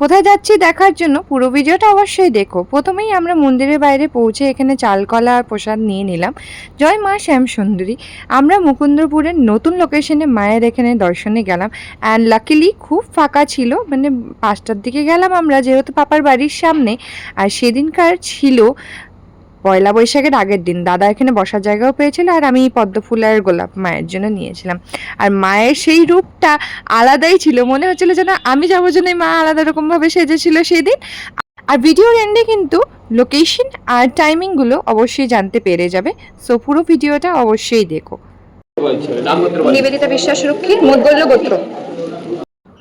কোথায় যাচ্ছি দেখার জন্য পুরো ভিডিওটা অবশ্যই দেখো। প্রথমেই আমরা মন্দিরের বাইরে পৌঁছে এখানে চালকলা আর প্রসাদ নিয়ে নিলাম। জয় মা শ্যাম সুন্দরী আমরা মুকুন্দপুরের নতুন লোকেশনে মায়ের এখানে দর্শনে গেলাম। অ্যান্ড লাকিলি খুব ফাঁকা ছিল মানে পাঁচটার দিকে গেলাম আমরা, যেহেতু পাপার বাড়ির সামনে। আর সেদিনকার ছিল পয়লা বৈশাখের আগের দিন দাদা এখানে বসার জায়গাও পেয়েছিল আর আমি পদ্ম ফুল আর গোলাপ মায়ের জন্য নিয়েছিলাম। আর মায়ের সেই রূপটা আলাদাই ছিল মনে হচ্ছিল যেন আমি যাব জন্য মা আলাদা রকমভাবে সেজেছিল সেদিন। আর ভিডিওর এন্ডে কিন্তু লোকেশন আর টাইমিংগুলো অবশ্যই জানতে পেরে যাবে সো পুরো ভিডিওটা অবশ্যই দেখো। নিবেদিতা বিশ্বাস রক্ষী মুদগল্য গোত্র।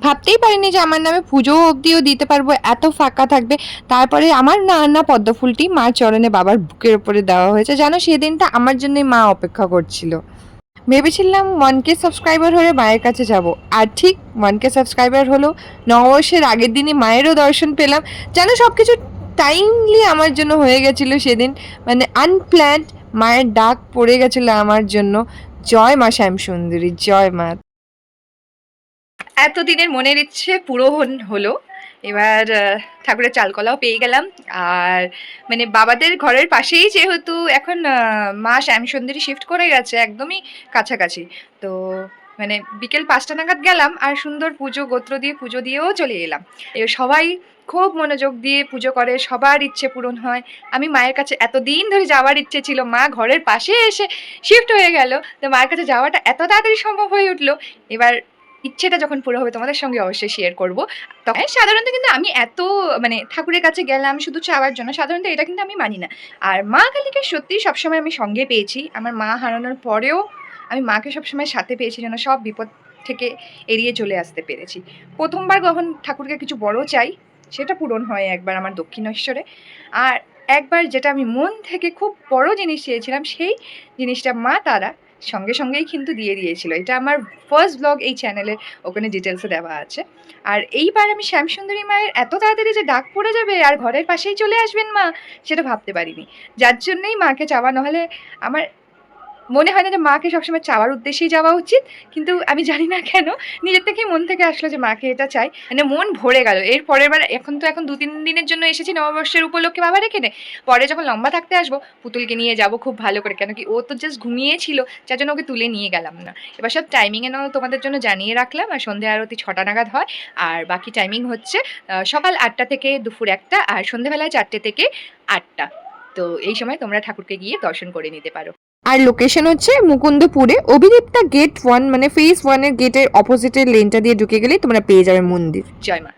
ভাবতেই পারিনি যে আমার নামে পুজো অবধিও দিতে পারব, এত ফাঁকা থাকবে। তারপরে আমার না না পদ্ম ফুলটি মার চরণে বাবার বুকের উপরে দেওয়া হয়েছে। জানো, সেদিনটা আমার জন্যই মা অপেক্ষা করছিল। ভেবেছিলাম ওয়ান কে সাবস্ক্রাইবার হলে মায়ের কাছে যাব। আর ঠিক ওয়ান কে সাবস্ক্রাইবার হলো, নববর্ষের আগের দিনই মায়েরও দর্শন পেলাম। যেন সব কিছু টাইমলি আমার জন্য হয়ে গেছিল সেদিন। মানে আনপ্ল্যান্ড মায়ের ডাক পড়ে গেছিল আমার জন্য। জয় মা শ্যাম সুন্দরী জয় মা। এতদিনের মনের ইচ্ছে পূরণ হলো। এবার ঠাকুরের চালকলাও পেয়ে গেলাম। আর মানে বাবাদের ঘরের পাশেই যেহেতু এখন মা শ্যামসুন্দরী শিফট করে গেছে একদমই কাছাকাছি। তো মানে বিকেল পাঁচটা নাগাদ গেলাম আর সুন্দর পুজো, গোত্র দিয়ে পুজো দিয়েও চলে এলাম। এবার সবাই খুব মনোযোগ দিয়ে পুজো করে, সবার ইচ্ছে পূরণ হয়। আমি মায়ের কাছে এতদিন ধরে যাওয়ার ইচ্ছে ছিল, মা ঘরের পাশে এসে শিফট হয়ে গেল। তো মায়ের কাছে যাওয়াটা এত তাড়াতাড়ি সম্ভব হয়ে উঠল। এবার ইচ্ছেটা যখন পুরো হবে তোমাদের সঙ্গে অবশ্যই শেয়ার করব। তখন সাধারণত কিন্তু আমি এত মানে ঠাকুরের কাছে গেলাম শুধু চাওয়ার জন্য, সাধারণত এটা কিন্তু আমি মানি না। আর মা কালীকে সত্যি সবসময় আমি সঙ্গে পেয়েছি। আমার মা হারানোর পরেও আমি মাকে সবসময় সাথে পেয়েছি যেন সব বিপদ থেকে এড়িয়ে চলে আসতে পেরেছি। প্রথমবার যখন ঠাকুরকে কিছু বড় চাই, সেটা পূরণ হয় একবার আমার দক্ষিণেশ্বরে। আর একবার যেটা আমি মন থেকে খুব বড় জিনিস চেয়েছিলাম, সেই জিনিসটা মা, তারা সঙ্গে সঙ্গেই কিন্তু দিয়ে দিয়েছিল। এটা আমার ফার্স্ট ব্লগ এই চ্যানেলের ওখানে ডিটেলসে দেওয়া আছে। আর এইবার আমি শ্যামসুন্দরী মায়ের এত তাড়াতাড়ি যে ডাক পড়ে যাবে আর ঘরের পাশেই চলে আসবেন মা, সেটা ভাবতে পারিনি। যার জন্যই মাকে চাওয়া, নাহলে আমার মনে হয় না যে মাকে সবসময় চাওয়ার উদ্দেশ্যেই যাওয়া উচিত, কিন্তু আমি জানি না কেন, নিজের থেকেই মন থেকে আসলো যে মাকে এটা চাই। মানে মন ভরে গেল। এর পরের বার এখন তো এখন দু তিন দিনের জন্য এসেছি নববর্ষের উপলক্ষে বাবা রেখে নে পরে যখন লম্বা থাকতে আসব, পুতুলকে নিয়ে যাব খুব ভালো করে, কেন কি ও তো জাস্ট ঘুমিয়েছিল, যার জন্য ওকে তুলে নিয়ে গেলাম না। এবার সব টাইমিংয়ে নাও তোমাদের জন্য জানিয়ে রাখলাম, আর সন্ধ্যা আরতি ছটা নাগাদ হয়। আর বাকি টাইমিং হচ্ছে সকাল আটটা থেকে দুপুর একটা, আর সন্ধ্যেবেলায় চারটে থেকে আটটা। তো এই সময় তোমরা ঠাকুরকে গিয়ে দর্শন করে নিতে পারো। আর লোকেশন হচ্ছে মুকুন্দপুরে। অভিদীপ্তা গেট ওয়ান মানে ফেস ওয়ানের গেটের অপোজিটের লেনটা দিয়ে ঢুকে গেলেই তোমরা পেয়ে যাবে মন্দির। জয় মা।